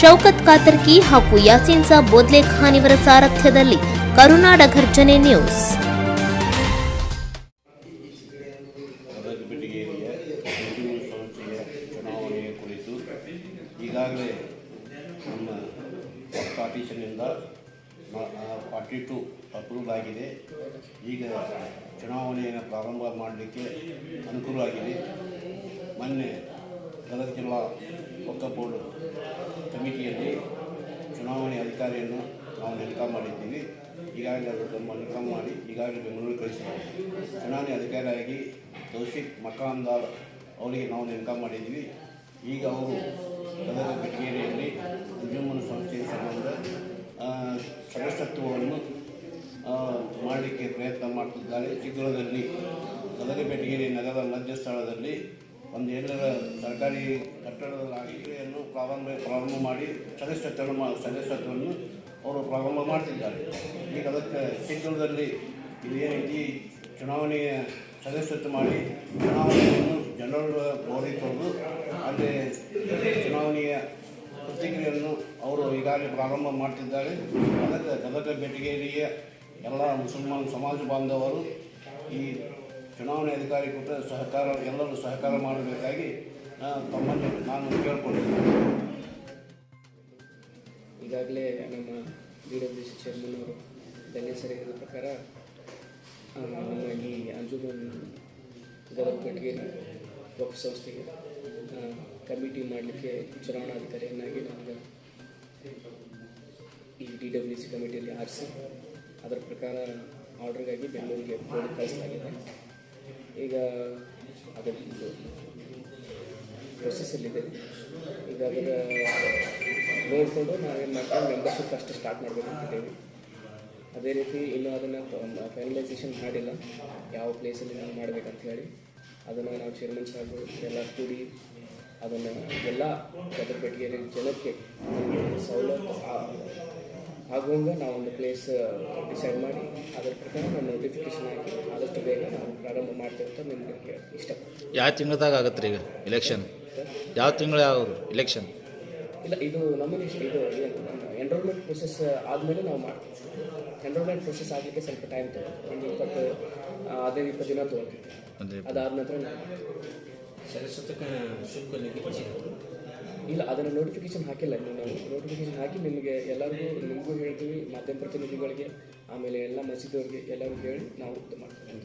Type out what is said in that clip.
ಶೌಕತ್ ಕಾತರ್ಕಿ ಹಾಗೂ ಯಾಸೀನ್ ಸಾಬ್ ಬೋದ್ಲೆ ಖಾನ್ ಇವರ ಸಾರಥ್ಯದಲ್ಲಿ ಕರುನಾಡ ಘರ್ಜನೆ ನ್ಯೂಸ್. ಈಗಾಗಲೇ ನಮ್ಮ ಫಾರ್ಟಿ ಟು ಅಪ್ರೂವ್ ಆಗಿದೆ ಈಗ ಚುನಾವಣೆಯನ್ನು ಪ್ರಾರಂಭ ಮಾಡಲಿಕ್ಕೆ ಅನುಕೂಲವಾಗಿದೆ. ಮೊನ್ನೆ ಜಿಲ್ಲಾ ಒಕ್ಕ ಬೋರ್ಡ್ ಕಮಿಟಿಯಲ್ಲಿ ಚುನಾವಣೆ ಅಧಿಕಾರಿಯನ್ನು ನಾವು ನೇಮಕ ಮಾಡಿದ್ದೀವಿ. ಈಗಾಗಲೇ ಅದು ತಮ್ಮ ನೇಮಕ ಮಾಡಿ ಈಗಾಗಲೇ ಬೆಂಗಳೂರಿಗೆ ಕಳಿಸಿದ್ದಾರೆ. ಚುನಾವಣೆ ಅಧಿಕಾರಿಯಾಗಿ ತೌಶಿಕ್ ಮಕಾಂದಾರ್ ಅವರಿಗೆ ನಾವು ನೇಮಕ ಮಾಡಿದ್ದೀವಿ. ಈಗ ಅವರು ಗದಗ ಕಚೇರಿಯಲ್ಲಿ ಉದ್ಯಮನ ಸಂಸ್ಥೆಯ ಸಂಬಂಧ ಸದಸ್ಯತ್ವವನ್ನು ಮಾಡಲಿಕ್ಕೆ ಪ್ರಯತ್ನ ಮಾಡ್ತಿದ್ದಾರೆ. ಶೀಘ್ರದಲ್ಲಿ ಗದಗ ಬೆಟಗೇರಿ ನಗರದ ಮಧ್ಯ ಸ್ಥಳದಲ್ಲಿ ಒಂದು ಎಲ್ಲರ ಸರ್ಕಾರಿ ಕಟ್ಟಡದ ಪ್ರಾರಂಭ ಪ್ರಾರಂಭ ಮಾಡಿ ಸದಸ್ಯತ್ವ ಮಾ- ಸದಸ್ಯತ್ವವನ್ನು ಅವರು ಪ್ರಾರಂಭ ಮಾಡ್ತಿದ್ದಾರೆ. ಈಗ ಅದಕ್ಕೆ ಶೀಘ್ರದಲ್ಲಿ ಇದು ಏನೈತಿ ಚುನಾವಣೆಯ ಸದಸ್ಯತ್ವ ಮಾಡಿ ಚುನಾವಣೆಯನ್ನು ಜನರ ಬೋಧಿಸುವುದು ಅಲ್ಲಿ ಚುನಾವಣೆಯ ಪ್ರತಿಕ್ರಿಯೆಯನ್ನು ಅವರು ಈಗಾಗಲೇ ಪ್ರಾರಂಭ ಮಾಡ್ತಿದ್ದಾರೆ. ಅದಕ್ಕೆ ಗದಗ ಬೆಟಗೇರಿಯ ಎಲ್ಲ ಮುಸಲ್ಮಾನ್ ಸಮಾಜ ಬಾಂಧವರು ಚುನಾವಣೆ ಅಧಿಕಾರಿ ಕೂಡ ಸಹಕಾರ, ಎಲ್ಲರೂ ಸಹಕಾರ ಮಾಡಬೇಕಾಗಿ ತಮ್ಮನ್ನು, ನಾನು ಕೇಳ್ಕೊಂಡಿದ್ದೇನೆ. ಈಗಾಗಲೇ ನಮ್ಮ ಬಿ ಡಬ್ಲ್ಯೂ ಸಿ ಚೇರ್ಮನ್ ಅವರು ಬೆಲೆ ಸರಿ ಪ್ರಕಾರ ಈ ಅಂಜುಮನ್ ಬೆಟಗೇರಿ ವಕ್ಫ್ ಸಂಸ್ಥೆಗೆ ಕಮಿಟಿ ಮಾಡಲಿಕ್ಕೆ ಚುನಾವಣಾಧಿಕಾರಿಯನ್ನಾಗಿ ನಮಗೆ ಈ ಡಿ ಡಬ್ಲ್ಯೂ ಸಿ ಕಮಿಟಿಯಲ್ಲಿ ಆರಿಸಿ, ಅದರ ಪ್ರಕಾರ ಆರ್ಡ್ರಿಗಾಗಿ ಬೆಂಗಳೂರಿಗೆ ಕಳಿಸಲಾಗಿದೆ ಈಗ ಅದೊಂದು ಪ್ರೊಸೆಸ್ಸಲ್ಲಿದೆ ಈಗ ಅದರ ನೋಡಿಕೊಂಡು ನಾವೇನು ಮಾಡ್ತೀವಿ ಮೆಂಬರ್ಶಿಪ್ ಅಷ್ಟು ಸ್ಟಾರ್ಟ್ ಮಾಡಬೇಕು ಅಂತಿದ್ದೇವೆ ಅದೇ ರೀತಿ ಇನ್ನೂ ಅದನ್ನು ಫೈನಲೈಸೇಷನ್ ಮಾಡಿಲ್ಲ. ಯಾವ ಪ್ಲೇಸಲ್ಲಿ ನಾವು ಮಾಡಬೇಕಂತ ಹೇಳಿ ಅದನ್ನು ನಾವು ಚೇರ್ಮನ್ ಸಾಹೇಬರು ಎಲ್ಲ ಕೂಡಿ ಅದನ್ನು ಎಲ್ಲ ಬೆಟಗೇರಿ ಜನಕ್ಕೆ ಸೌಲಭ್ಯ ಆಗುವಂಗೆ ನಾವು ಒಂದು ಪ್ಲೇಸ್ ಡಿಸೈಡ್ ಮಾಡಿ ಅದರ ಪ್ರಕಾರ ನಾವು ನೋಟಿಫಿಕೇಶನ್ ಹಾಕಿ ಆದಷ್ಟು ಬೇಗ ನಾವು ಪ್ರಾರಂಭ ಮಾಡ್ತೇವೆ ಅಂತ ನಿಮಗೆ ಇಷ್ಟ. ಯಾವ ತಿಂಗಳದಾಗ ಆಗತ್ತೆ ರೀ ಈಗ ಇಲೆಕ್ಷನ್ ಯಾವ ತಿಂಗಳ ಯಾವುದು ಇಲೆಕ್ಷನ್ ಇಲ್ಲ ಇದು ನಾಮಿನೇಷನ್ ಇದು ಎನ್ರೋಲ್ಮೆಂಟ್ ಪ್ರೊಸೆಸ್ ಆದಮೇಲೆ ನಾವು ಮಾಡ್ತೀವಿ. ಎನ್ರೋಲ್ಮೆಂಟ್ ಪ್ರೊಸೆಸ್ ಆಗಲಿಕ್ಕೆ ಸ್ವಲ್ಪ ಟೈಮ್ ತಗೊಳ್ತೀವಿ ಒಂದು ಇಪ್ಪತ್ತು ಹದಿನೈದು ಇಪ್ಪತ್ತು ದಿನ ತೊಗೊಳ್ತೀವಿ ಅಂದರೆ ಅದಾದ ನಂತರ ನಾವು ಇಲ್ಲ, ಅದನ್ನು ನೋಟಿಫಿಕೇಶನ್ ಹಾಕಿಲ್ಲ ಇನ್ನು ನಾವು ನೋಟಿಫಿಕೇಶನ್ ಹಾಕಿ ನಿಮಗೆ ಎಲ್ಲರಿಗೂ, ನಿಮಗೂ ಹೇಳ್ತೀವಿ, ಮಾಧ್ಯಮ ಪ್ರತಿನಿಧಿಗಳಿಗೆ, ಆಮೇಲೆ ಎಲ್ಲ ಮಸೀದಿಯವ್ರಿಗೆ ಎಲ್ಲರಿಗೂ ಹೇಳಿ ನಾವು ಇದು ಮಾಡ್ತೀವಿ.